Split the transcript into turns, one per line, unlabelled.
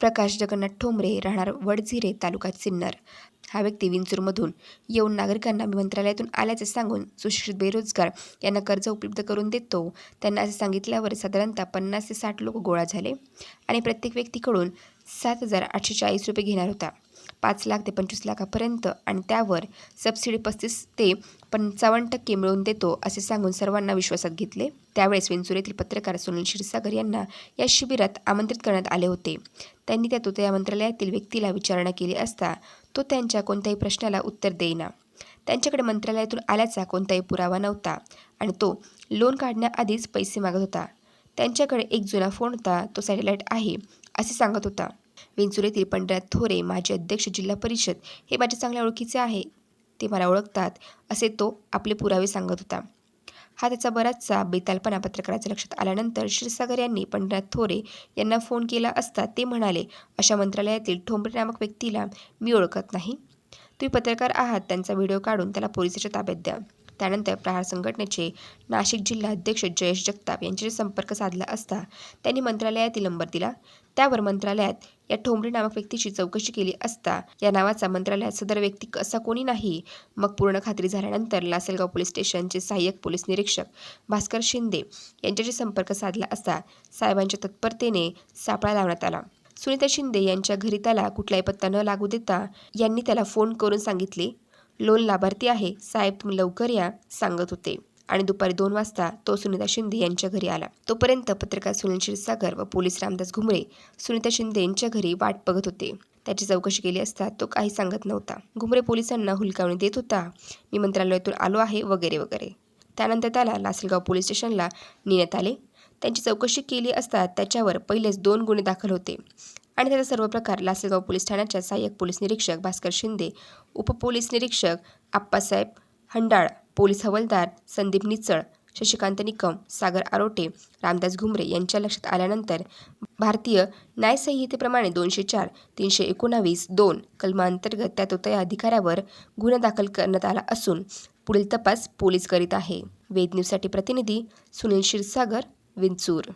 प्रकाश जगन्नाथ ठोंबरे राहणार वडझिरे तालुका सिन्नर. हा व्यक्ती विंचूरमधून येऊन नागरिकांना मी मंत्रालयातून आल्याचे सांगून सुशिक्षित बेरोजगार यांना कर्ज उपलब्ध करून देतो. त्यांना असे सांगितल्यावर साधारणतः पन्नास ते साठ लोक गोळा झाले आणि प्रत्येक व्यक्तीकडून सात हजार आठशे चाळीस रुपये घेणार होता. पाच लाख ते पंचवीस लाखापर्यंत आणि त्यावर सबसिडी पस्तीस ते पंचावन्न टक्के मिळवून देतो असे सांगून सर्वांना विश्वासात घेतले. त्यावेळेस वेंचुरेतील पत्रकार सुनील क्षीरसागर यांना या शिबिरात आमंत्रित करण्यात आले होते. त्यांनी त्या मंत्रालयातील व्यक्तीला विचारणा केली असता तो त्यांच्या कोणत्याही प्रश्नाला उत्तर देईना. त्यांच्याकडे मंत्रालयातून आल्याचा कोणताही पुरावा नव्हता आणि तो लोन काढण्याआधीच पैसे मागत होता. त्यांच्याकडे एक जुना फोन होता तो सॅटेलाईट आहे असे सांगत होता. विंचूर येथील थोरे माजी अध्यक्ष जिल्हा परिषद हे माझ्या चांगल्या ओळखीचे आहे. ते मला ओळखतात असे तो आपले पुरावे सांगत होता. हा त्याचा बराचसा बेतालपणा पत्रकाराच्या लक्षात आल्यानंतर क्षीरसागर यांनी पंढरनाथ थोरे यांना फोन केला असता ते म्हणाले अशा मंत्रालयातील ठोंबरे नामक व्यक्तीला मी ओळखत नाही. तुम्ही पत्रकार आहात त्यांचा व्हिडिओ काढून त्याला पोलिसाच्या ताब्यात द्या. त्यानंतर प्रहार संघटनेचे नाशिक जिल्हा अध्यक्ष जयेश जगताप यांच्याशी संपर्क साधला असता त्यांनी मंत्रालयातील नंबर दिला. त्यावर मंत्रालयात या ठोंबरे नामक व्यक्तीची चौकशी केली असता या नावाचा मंत्रालयात सदर व्यक्ती असा कोणी नाही. मग पूर्ण खात्री झाल्यानंतर लासलगाव पोलीस स्टेशनचे सहाय्यक पोलीस निरीक्षक भास्कर शिंदे यांच्याशी संपर्क साधला असता साहेबांच्या तत्परतेने सापळा लावण्यात आला. सुनीता शिंदे यांच्या घरी त्याला कुठलाही पत्ता न लागू देता यांनी त्याला फोन करून सांगितले. लोन लाभार्थी आहे साहेब तुम्ही लवकर या सांगत होते. आणि दुपारी दोन वाजता तो सुनीता शिंदे यांच्या घरी आला. तोपर्यंत पत्रकार सुनील क्षीरसागर व पोलीस रामदास घुमरे सुनीता शिंदे यांच्या घरी वाट बघत होते. त्याची चौकशी केली असता तो काही सांगत नव्हता. घुमरे पोलिसांना हुलकावणी देत होता मी मंत्रालयातून आलो आहे वगैरे वगैरे. त्यानंतर त्याला लासलगाव पोलीस स्टेशनला नेण्यात आले. त्यांची चौकशी केली असता त्याच्यावर पहिलेच दोन गुन्हे दाखल होते. आणि त्याचा सर्व प्रकार लासलगाव पोलीस ठाण्याच्या सहाय्यक पोलीस निरीक्षक भास्कर शिंदे उपपोलीस निरीक्षक आप्पासाहेब हंडाळ पोलीस हवालदार संदीप निचळ शशिकांत निकम सागर आरोटे रामदास घुमरे यांच्या लक्षात आल्यानंतर भारतीय न्यायसंहितेप्रमाणे दोनशे चार तीनशे एकोणावीस दोन कलमांतर्गत त्या तोतया अधिकाऱ्यावर गुन्हा दाखल करण्यात आला असून पुढील तपास पोलीस करीत आहे. वेद न्यूजसाठी प्रतिनिधी सुनील क्षीरसागर విండ్సూర్